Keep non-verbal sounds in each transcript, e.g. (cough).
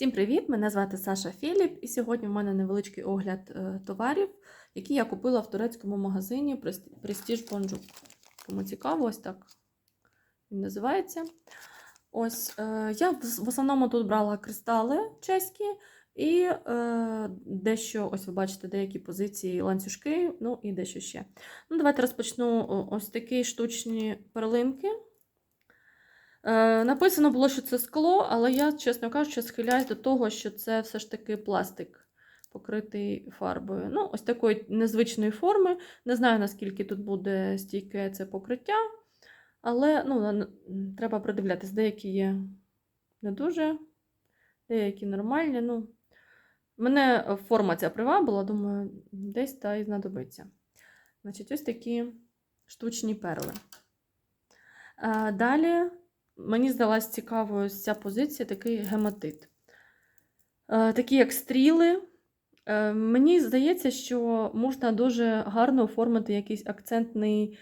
Всім привіт! Мене звати Саша Філіп, і сьогодні в мене невеличкий огляд е, товарів, які я купила в турецькому магазині Prestige Bonjour. Кому цікаво, ось так він називається. Ось е, я в основному тут брала кристали чеські і е, дещо, ось ви бачите, деякі позиції ланцюжки, ну і дещо ще. Ну, Давайте розпочну ось такі штучні перлинки. Е, Написано було, що це скло, але я, чесно кажучи, схиляюсь до того, що це все ж таки пластик, покритий фарбою. Ну, ось такої незвичної форми. Не знаю, наскільки тут буде стійке це покриття, але ну, треба придивлятись. Деякі є не дуже, деякі нормальні. Ну, мене форма ця привабила, думаю, десь та і знадобиться. Значить, ось такі штучні перли. Далі мені здалась цікавою ця позиція, такий гематит. Е, Такі як стріли. Е, Мені здається, що можна дуже гарно оформити якийсь акцентний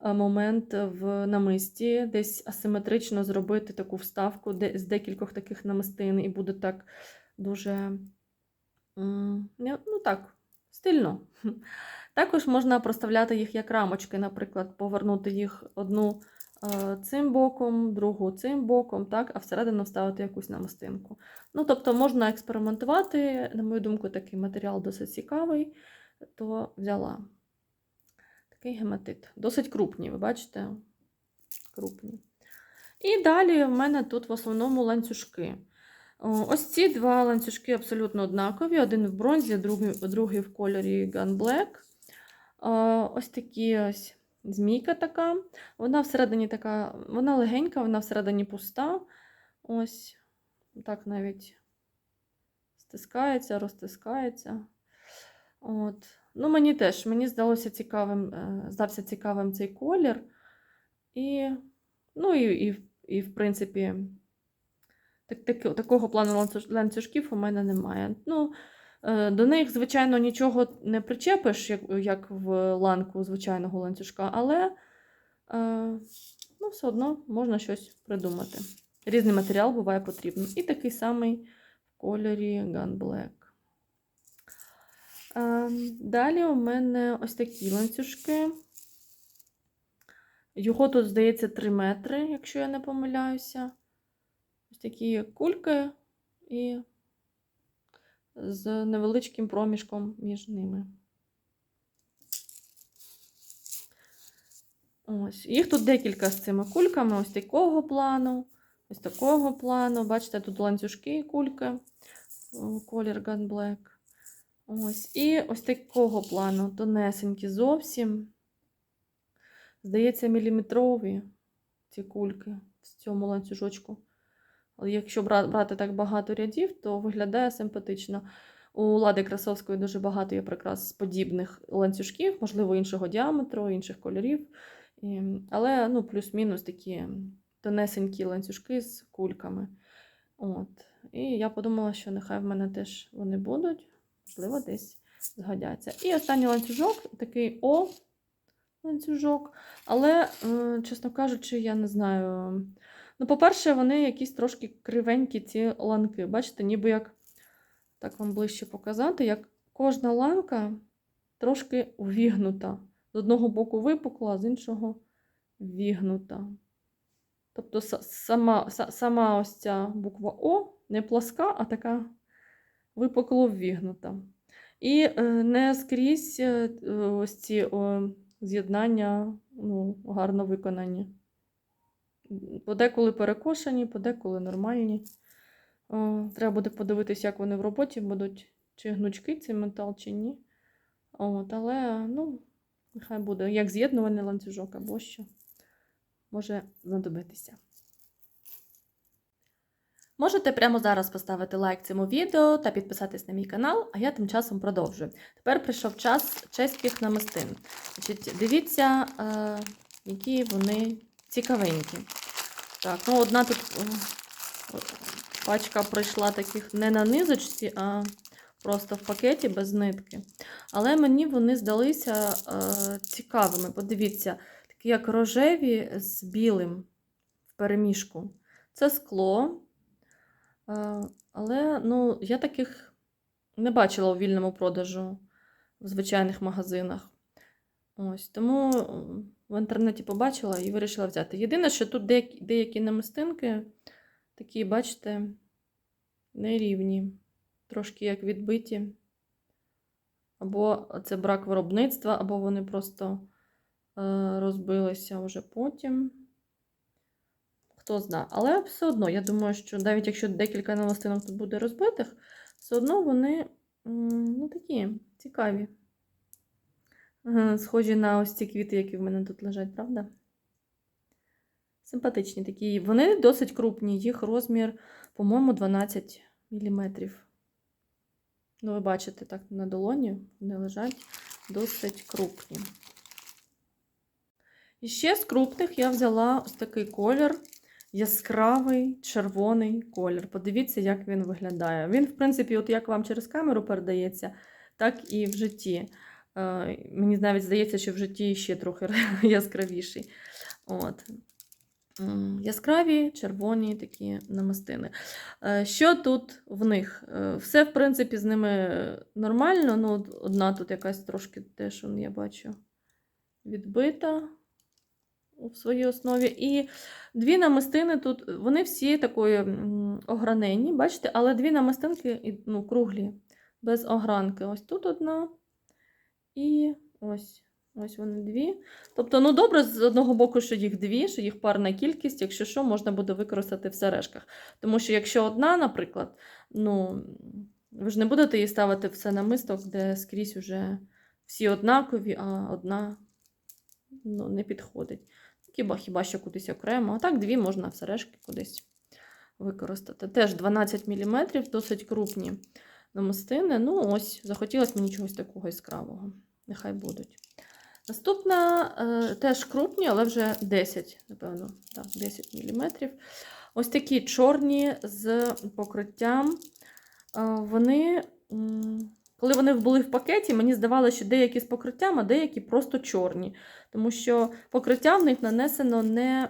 е, момент в намисті, десь асиметрично зробити таку вставку з декількох таких намистин, і буде так дуже ну так, стильно. Також можна проставляти їх як рамочки, наприклад, повернути їх одну цим боком, другу цим боком, так, а всередину вставити якусь намистинку. Ну, тобто можна експериментувати, на мою думку, такий матеріал досить цікавий, то взяла такий гематит. Досить крупні, ви бачите? Крупні. І далі в мене тут в основному ланцюжки. Ось ці два ланцюжки абсолютно однакові. Один в бронзі, другий, другий в кольорі Gun Black. Е, Ось такі ось змійка така. Вона всередині така, вона легенька, вона всередині пуста. Ось так навіть стискається, розтискається. От. Ну, мені теж мені здалося цікавим, е, здався цікавим цей колір. І, ну, і, і, і в принципі, так, так, такого плану ланцюжків у мене немає. Ну, до них, звичайно, нічого не причепиш, як, як в ланку звичайного ланцюжка, але е, ну, все одно можна щось придумати. Різний матеріал буває потрібен. І такий самий в кольорі Gun Black. Е, Далі у мене ось такі ланцюжки. Його тут, здається, 3 метри, якщо я не помиляюся. Ось такі кульки і з невеличким проміжком між ними. Ось. Їх тут декілька з цими кульками, ось такого плану, ось такого плану. Бачите, тут ланцюжки і кульки, колір Gun Black. Ось. І ось такого плану, тонесенькі зовсім. Здається, міліметрові ці кульки в цьому ланцюжочку. Якщо брати так багато рядів, то виглядає симпатично. У Лади Красовської дуже багато є прикрас подібних ланцюжків, можливо, іншого діаметру, інших кольорів. Але ну, плюс-мінус такі тонесенькі ланцюжки з кульками. От. І я подумала, що нехай в мене теж вони будуть, можливо, десь згодяться. І останній ланцюжок такий О ланцюжок. Але, чесно кажучи, я не знаю. Ну, по-перше, вони якісь трошки кривенькі, ці ланки. Бачите, ніби як, так вам ближче показати, як кожна ланка трошки ввігнута. З одного боку випукла, а з іншого ввігнута. Тобто сама, сама ось ця буква О не пласка, а така випукло ввігнута. І е, не скрізь е, ось ці з'єднання ну, гарно виконані. Подеколи перекошені, подеколи нормальні. Треба буде подивитися, як вони в роботі будуть, чи гнучкий цей метал, чи ні. От, але, ну, нехай буде як з'єднувальний ланцюжок або що може знадобитися. Можете прямо зараз поставити лайк цьому відео та підписатись на мій канал, а я тим часом продовжую. Тепер прийшов час чеських намистин. Значить, дивіться, е, які вони цікавенькі. Так, ну одна тут пачка прийшла таких не на низочці, а просто в пакеті без нитки. Але мені вони здалися е, цікавими. Подивіться, такі як рожеві з білим в переміжку. Це скло. Е, Але ну, я таких не бачила у вільному продажу в звичайних магазинах. Ось, тому в інтернеті побачила і вирішила взяти. Єдине, що тут деякі, деякі намистинки такі, бачите, нерівні, трошки як відбиті. Або це брак виробництва, або вони просто е, розбилися вже потім. Хто знає. Але все одно, я думаю, що навіть якщо декілька намистинок тут буде розбитих, все одно вони ну, такі цікаві. Схожі на ось ці квіти, які в мене тут лежать, правда? Симпатичні такі. Вони досить крупні, їх розмір, по-моєму, 12 мм. Ну, ви бачите, так на долоні вони лежать досить крупні. І ще з крупних я взяла ось такий колір, яскравий червоний колір. Подивіться, як він виглядає. Він, в принципі, от як вам через камеру передається, так і в житті. Е, Мені навіть здається, що в житті ще трохи (laughs) яскравіший. От. Яскраві червоні такі намистини. Е, Що тут в них? Е, Все, в принципі, з ними нормально. Ну, одна тут якась трошки теж, я бачу, відбита в своїй основі. І дві намистини тут, вони всі такої огранені, бачите, але дві намистинки ну, круглі, без огранки. Ось тут одна. І ось. Ось вони дві. Тобто, ну добре, з одного боку, що їх дві, що їх парна кількість, якщо що, можна буде використати в сережках. Тому що якщо одна, наприклад, ну, ви ж не будете її ставити все на мисток, де скрізь уже всі однакові, а одна ну, не підходить. Хіба, хіба що кудись окремо. А так дві можна в сережки кудись використати. Теж 12 мм, досить крупні намистини. Ну, ось, захотілося мені чогось такого яскравого. Нехай будуть. Наступна е, теж крупні, але вже 10, напевно, так, 10 мм. Ось такі чорні з покриттям. Е, вони, коли вони були в пакеті, мені здавалося, що деякі з покриттям, а деякі просто чорні. Тому що покриття в них нанесено не,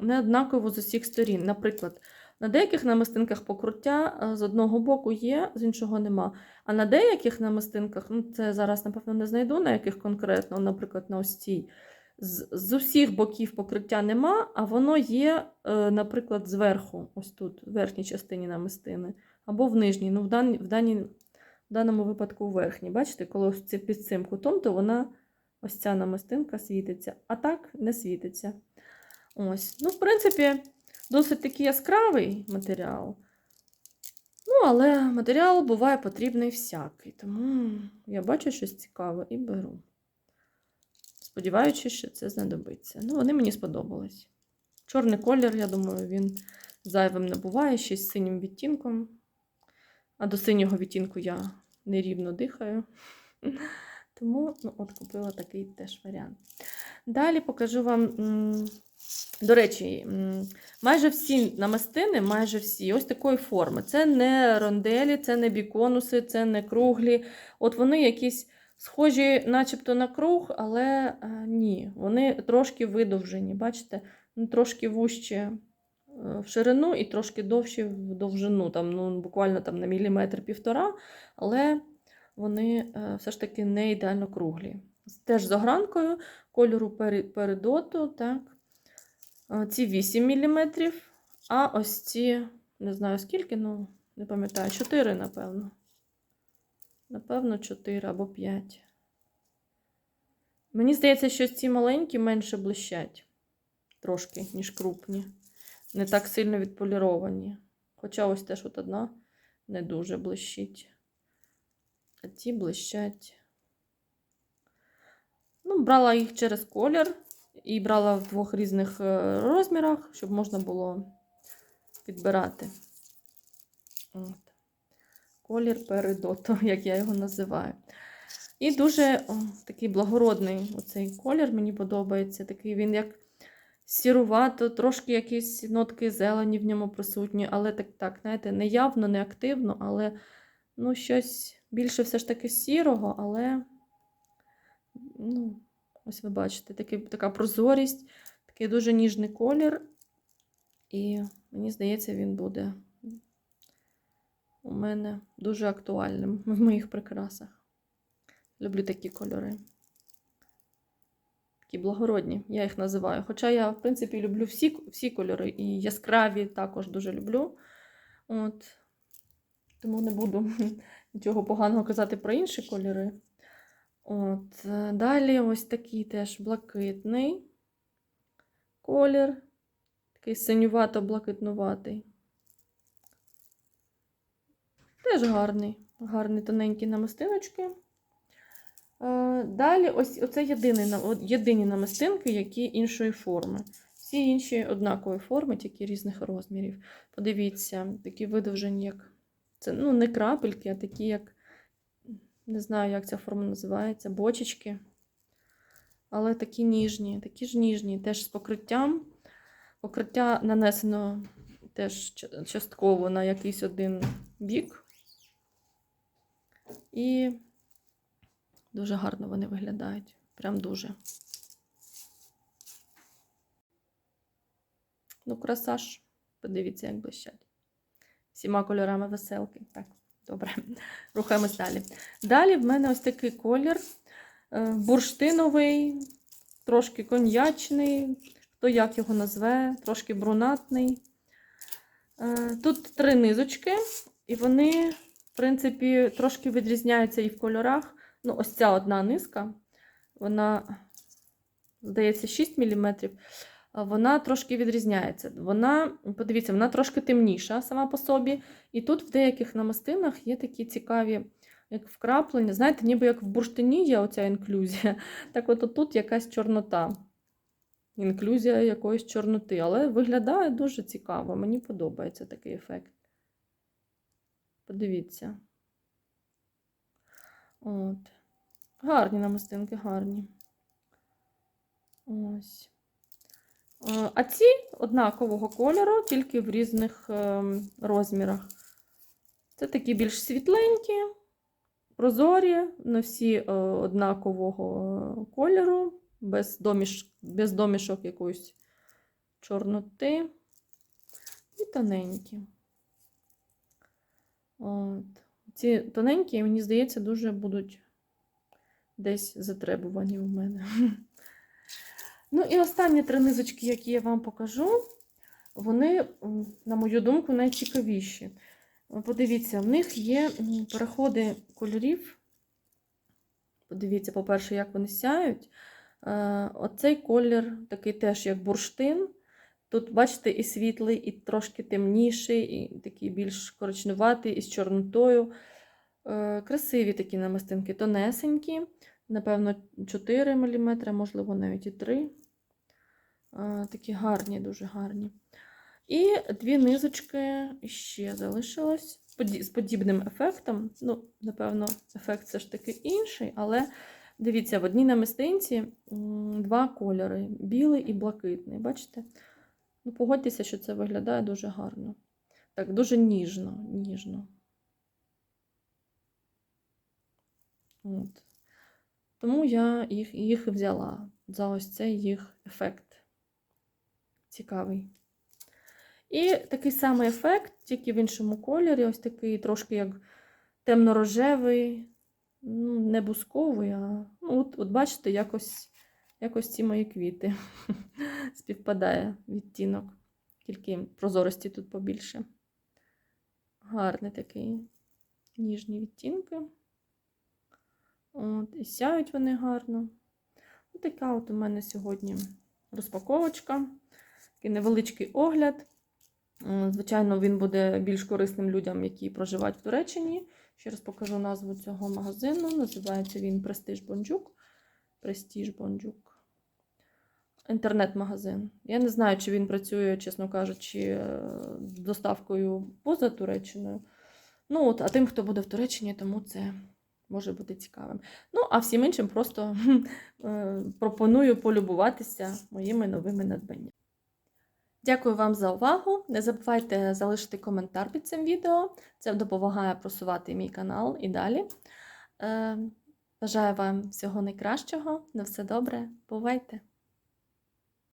не однаково з усіх сторін. Наприклад, на деяких намистинках покриття е, з одного боку є, з іншого нема. А на деяких намистинках, ну це зараз, напевно, не знайду, на яких конкретно, наприклад, на ось цій, з, з усіх боків покриття нема, а воно є, е, наприклад, зверху, ось тут, в верхній частині намистини, або в нижній. Ну, в, дан, в, даній, в даному випадку в верхній. Бачите, коли ось це під цим кутом, то вона ось ця намистинка світиться, а так не світиться. Ось. Ну, в принципі, досить такий яскравий матеріал. Ну, але матеріал буває потрібний всякий. Тому я бачу щось цікаве і беру. Сподіваючись, що це знадобиться. Ну, вони мені сподобались. Чорний колір, я думаю, він зайвим не буває, ще з синім відтінком. А до синього відтінку я нерівно дихаю. Тому ну, от купила такий теж варіант. Далі покажу вам, до речі, майже всі намистини, майже всі ось такої форми. Це не ронделі, це не біконуси, це не круглі. От вони якісь схожі, начебто на круг, але е, ні, вони трошки видовжені. Бачите, ну, трошки вужче е, в ширину і трошки довші в довжину, там, ну, буквально там, на міліметр-півтора, але вони е, все ж таки не ідеально круглі. Теж з огранкою кольору передоту, так. Е, Ці 8 мм, а ось ці, не знаю скільки, ну, не пам'ятаю, 4, напевно. Напевно, 4 або 5. Мені здається, що ці маленькі менше блищать трошки, ніж крупні. Не так сильно відполіровані. Хоча ось теж от одна не дуже блищить. А ті блищать. Ну, брала їх через колір і брала в двох різних е, розмірах, щоб можна було підбирати. От. Колір передоту, (laughs) як я його називаю. І дуже о, такий благородний оцей колір, мені подобається. Такий він як сірувато, трошки якісь нотки зелені в ньому присутні, але так, так, знаєте, не явно, не активно, але ну, щось більше все ж таки сірого, але ну, ось ви бачите, такий, така прозорість, такий дуже ніжний колір. І мені здається, він буде у мене дуже актуальним (laughs) в моїх прикрасах. Люблю такі кольори. Такі благородні, я їх називаю. Хоча я, в принципі, люблю всі, всі кольори, і яскраві також дуже люблю. От. Тому не буду (laughs) нічого поганого казати про інші кольори. От. е, Далі ось такий теж блакитний колір. Такий синювато-блакитнуватий. Теж гарний, гарний тоненькі намистиночки. Е, Далі, ось оце от єдині намистинки, які іншої форми. Всі інші однакової форми, тільки різних розмірів. Подивіться, такі видовжені, як. Це ну, не крапельки, а такі, як. Не знаю, як ця форма називається, бочечки. Але такі ніжні, такі ж ніжні, теж з покриттям. Покриття нанесено теж частково на якийсь один бік. І дуже гарно вони виглядають. Прям дуже. Ну, краса ж. Подивіться, як блищать. Всіма кольорами веселки. Так, добре. Рухаємось далі. Далі в мене ось такий колір е, бурштиновий, трошки коньячний, хто як його назве, трошки брунатний. Е, Тут три низочки, і вони, в принципі, трошки відрізняються і в кольорах. Ну, ось ця одна низка, вона, здається, 6 мм. Вона трошки відрізняється. Вона, подивіться, вона трошки темніша сама по собі. І тут в деяких намистинах є такі цікаві, як вкраплення. Знаєте, ніби як в бурштині є оця інклюзія, (laughs) так от тут якась чорнота. Інклюзія якоїсь чорноти. Але виглядає дуже цікаво. Мені подобається такий ефект. Подивіться. От. Гарні намистинки, гарні. Ось. Е, А ці однакового кольору, тільки в різних ем, розмірах. Це такі більш світленькі, прозорі, не всі е, однакового е, кольору, без, доміш... без домішок якоїсь чорноти. І тоненькі. От. Ці тоненькі, мені здається, дуже будуть десь затребувані у мене. (laughs) Ну і останні три низочки, які я вам покажу, вони, на мою думку, найцікавіші. Подивіться, в них є переходи кольорів. Подивіться, по-перше, як вони сяють. Е, Оцей колір такий теж, як бурштин. Тут, бачите, і світлий, і трошки темніший, і такий більш коричневатий, із чорнотою. Е, Красиві такі намистинки, тонесенькі, напевно, 4 мм, можливо, навіть і 3 Е, Такі гарні, дуже гарні. І дві низочки ще залишилось з подібним ефектом. Ну, напевно, ефект все ж таки інший, але дивіться, в одній намистинці два кольори: білий і блакитний. Бачите? Ну, погодьтеся, що це виглядає дуже гарно. Так, дуже ніжно, ніжно. От. Тому я їх, їх взяла за ось цей їх ефект. Цікавий. І такий самий ефект, тільки в іншому кольорі, ось такий трошки як темно-рожевий, ну, не бусковий, а ну, от, от бачите, якось, якось ці мої квіти (laughs) співпадає відтінок, тільки прозорості тут побільше. Гарний такий ніжні відтінки. От, і сяють вони гарно. Ось така от у мене сьогодні розпаковочка. Такий невеличкий огляд. Звичайно, він буде більш корисним людям, які проживають в Туреччині. Ще раз покажу назву цього магазину. Називається він Престиж Бонджук. Престиж Бонджук. Інтернет-магазин. Я не знаю, чи він працює, чесно кажучи, е, з доставкою поза Туреччиною. Ну, от, а тим, хто буде в Туреччині, тому це може бути цікавим. Ну, а всім іншим просто (laughs) е, пропоную полюбуватися моїми новими надбаннями. Дякую вам за увагу. Не забувайте залишити коментар під цим відео. Це допомагає просувати мій канал і далі. Е, Бажаю вам всього найкращого. На все добре. Бувайте!